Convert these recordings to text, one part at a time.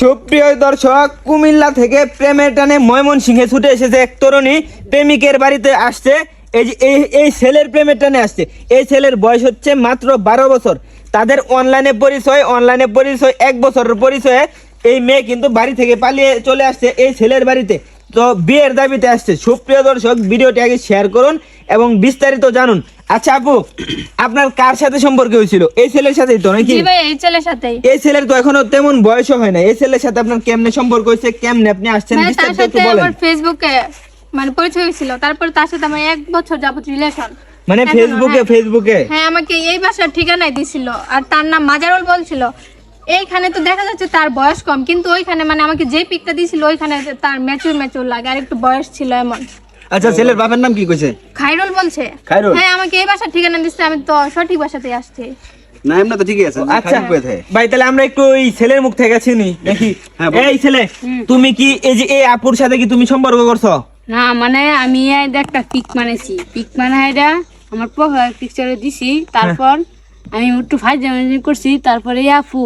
সুপ্রিয় দর্শক, কুমিল্লা থেকে প্রেমের টানে ময়মনসিংহে ছুটে এসেছে এক তরুণী। প্রেমিকের বাড়িতে আসছে। এই যে, এই এই ছেলের প্রেমের টানে আসছে। এই ছেলের বয়স হচ্ছে মাত্র বারো বছর। তাদের অনলাইনে পরিচয় অনলাইনে পরিচয়, এক বছরের পরিচয়ে এই মেয়ে কিন্তু বাড়ি থেকে পালিয়ে চলে আসছে এই ছেলের বাড়িতে। তো বিয়ের দাবিতে আসছে। সুপ্রিয় দর্শক, ভিডিওটি আগে শেয়ার করুন এবং বিস্তারিত জানুন। আচ্ছা আপু আপনার কার সাথে সম্পর্ক হয়েছিল? এই ছেলের সাথেই তো নাকি? জি ভাই এই ছেলের সাথেই। এই ছেলের তো এখনও তেমন বয়সও হয় না এই ছেলের সাথে আপনার কেমনে সম্পর্ক হয়েছে? কেমনে আপনি আসছেন? মানে তার বিস্তারিত একটু সাথে বলেন। আমার ফেসবুকে মানে পরিচয় হয়েছিল। তারপর তার সাথে আমার এক বছর যাবত রিলেশন মানে এখনও, ফেসবুকে হ্যাঁ। ফেসবুকে হ্যাঁ আমাকে এই বাসার ঠিকানায় দিছিল। আর তার নাম মাজারুল বলছিল। এইখানে তো দেখা যাচ্ছে তার বয়স কম কিন্তু ওইখানে মানে আমাকে যে পিকটা দিয়েছিল ওইখানে তার ম্যাচুর ম্যাচুর লাগে। আর একটু বয়স ছিল এমন। আচ্ছা ছেলের বাপের নাম কি কইছে? খাইরুল বলছে। খায়রুল? হ্যাঁ আমাকে এই বাসার ঠিকানা দিচ্ছে আমি তো সঠিক বাসাতে আসছি। না এমনি তো ঠিকই আছে আচ্ছা হয়ে থাকে ভাই তাহলে আমরা একটু ওই ছেলের মুখ থেকে চিনি নাকি? হ্যাঁ, এই ছেলে তুমি কি এই যে এই আপুর সাথে কি তুমি সম্পর্ক করছ? না মানে আমি এই একটা পিক মানেছি পিক মানে এটা আমার প্রোফাইল পিকচারে দিছি তারপর আমি একটু ফাইজ করছি তারপরে আপু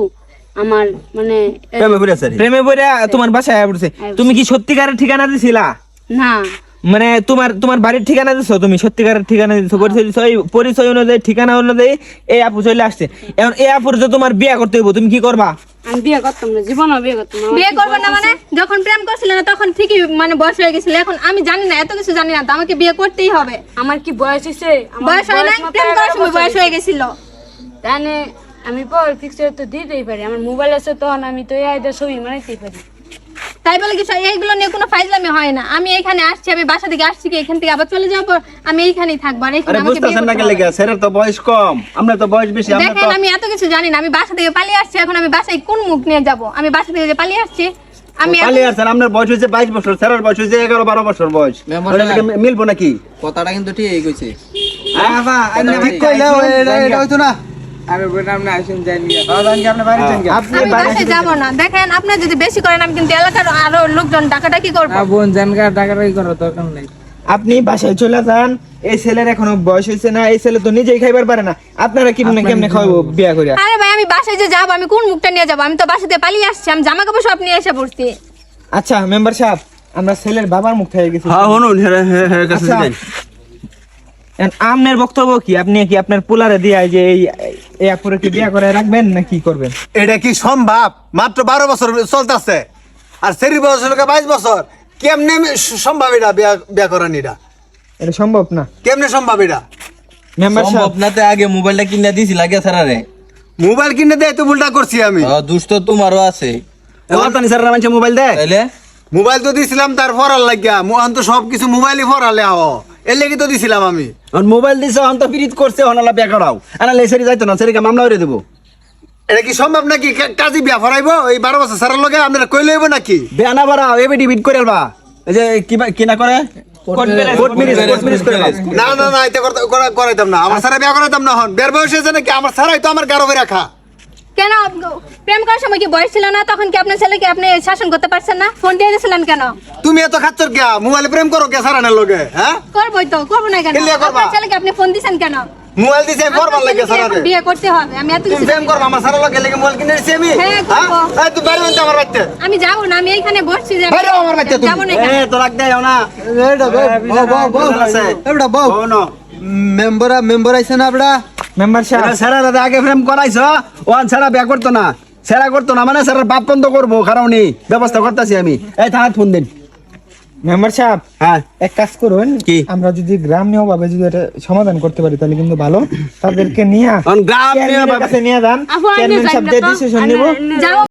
আমার মানে প্রেমে পড়ে তোমার বাসায় পড়ছে। তুমি কি সত্যিকারের ঠিকানা দিছিলা? না। মানে তোমার তোমার বাড়ির ঠিকানা দিছো তুমি সত্যিকারের ঠিকানা দিছো পরিচয় দিছো এই পরিচয় অনুযায়ী ঠিকানা অনুযায়ী এই আপু চলে আসছে। এখন এই আপুর যে তোমার বিয়ে করতে হইব তুমি কি করবা? আমি বিয়ে করতাম না জীবনও বিয়ে করতাম না বিয়ে করব না মানে? যখন প্রেম করছিল না তখন ঠিকই মানে বয়স হয়ে গেছিল। এখন আমি জানি না এত কিছু জানি না তো আমাকে বিয়ে করতেই হবে। আমার কি বয়স হয়েছে বয়স হয় নাই? প্রেম করার সময় বয়স হয়ে গেছিল। তাহলে আমি তো দিতেই পারি আমার মোবাইল আছে তখন আমি তো এই ছবি মারাইতেই পারি। তাই বলে কিছু এইগুলো নিয়ে কোনো ফাইজলামি হয় না। আমি এখানে আসছি আমি বাসা থেকে আসছি কি এখান থেকে আবার চলে যাব? আমি এইখানেই থাকব আর এখানে আমাকে বুঝতেছেন না। লেগে তো বয়স কম। আমরা তো বয়স বেশি আমরা তো দেখেন আমি এত কিছু জানি না আমি বাসা থেকে পালিয়ে আসছি এখন আমি বাসায় কোন মুখ নিয়ে যাব? আমি বাসা থেকে যে পালিয়ে আসছি আমি পালিয়ে আসছেন আপনার বয়স হয়েছে বাইশ বছর ছেলের বয়স হয়েছে এগারো বারো বছর বয়স। মিলবো নাকি? কথাটা কিন্তু ঠিকই কইছে। ঠিক। কইলে এটা এটা হইতো না। আমি বললাম না আসুন জানি আপনি বাসায় যাব না। দেখেন আপনি যদি বেশি করেন আমি কিন্তু এলাকার আরও লোকজন ডাকাডাকি করব। বোন জানকার টাকাটাই করো দরকার নেই। আপনি বাসায় চলে যান। এই ছেলের এখনও বয়স হয়েছে না এই ছেলে তো নিজেই খাইবার পারে না। আপনারা কেমনে কেমনে খাওয়াবো? বিয়া করিয়া। আরে ভাই আমি বাসায় যে যাব আমি কোন মুখটা নিয়ে যাব? আমি তো বাসা থেকে পালিয়ে আসছি আমি জামা কাপড় সব নিয়ে এসে পড়ছি। আচ্ছা মেম্বার সাহেব আমরা ছেলের বাবার মুখ থেকে গেছি। হ্যাঁ শুনুন হ্যাঁ হ্যাঁ হ্যাঁ কাছে আচ্ছা। যান। এখন বক্তব্য কি? আপনি কি আপনার পোলারে দিয়ে যে এই এই আপুরে কি বিয়া করে রাখবেন না কি করবেন? এটা কি সম্ভব? মাত্র বারো বছর চলতেছে। আর সেরি বছর বাইশ বছর। কেমনে সম্ভব এটা বিয়া বিয়া করান এটা এটা সম্ভব না। কেমনে সম্ভব এটা? সম্ভব না আগে মোবাইলটা কিনে দিছি লাগে স্যারারে মোবাইল কিনে দেয় তো ভুলটা করছি আমি। দুষ্ট তোমারও আছে। এবার স্যার মানুষের মোবাইল দেয়? মোবাইল তো দিছিলাম তার ফরার লাগিয়া। মোহন তো সব কিছু মোবাইলই ফরালে আহ এর লেগে তো দিছিলাম আমি। আর মোবাইল দিছে অন্ত পিরিত করছে অনালা বিয়া করাও। আনালে সেরি যাইতো না সেরিকে মামলা করে দেবো। এটা কি সম্ভব নাকি? কা- কাজী বিয়া ফরাইবো এই বারো বছর সারার লগে আপনারা কই লইব নাকি? বিয়া না বাড়াও এবে ডিবিট করে আলবা। এই যে ম্যারেজ, কোর্ট ম্যারেজ করে? না না না এটা করাইতাম না। আমার সারা বিয়া করাইতাম না হন বের বয়স হয়েছে নাকি? আমার সারাই তো আমার গারো রাখা। কেন প্রেম করার সময় কি বয়স ছিল না তখন কি আপনার ছেলেকে আপনি শাসন করতে পারছেন না ফোন দিয়ে দিয়েছিলেন কেন তুমি এত খাচ্ছর কে মোবাইলে প্রেম করো কে সারানের লগে হ্যাঁ করবোই তো করব না কেন আপনার ছেলেকে আপনি ফোন দিয়েছেন কেন মোবাইল দিছে করবার লাগে ছেলেকে বিয়ে করতে হবে আমি এত কিছু প্রেম করবা। আমার সারা লগে লেগে মোবাইল কিনে দিছি আমি হ্যাঁ। হ্যাঁ তুই বাইরে হইতে আমার বাড়িতে আমি যাব না আমি এইখানে বসছি যে বাইরে আমার বাচ্চা তুমি। যাব না এ তো রাখ দেয় না মেম্বার মেম্বার আইছে না আপনারা মেম্বার সাহেব সেরা দাদা আগে ফ্রেম করাইছ ওয়ান সেরা ব্যাক করতো না। স্যারা করতো না মানে স্যার বাপ বন্ধ করব কারণ ব্যবস্থা করতেছি আমি। এই থানার ফোন দিন। মেম্বার সাহেব হ্যাঁ। এক কাজ করুন কি? আমরা যদি গ্রাম নিয়ে ভাবে যদি এটা সমাধান করতে পারি তাহলে কিন্তু ভালো। তাদেরকে নিয়ে গ্রাম নিয়ে ভাবে- নিয়ে যান। চেয়ারম্যান সাহেব ডিসিশন নিব।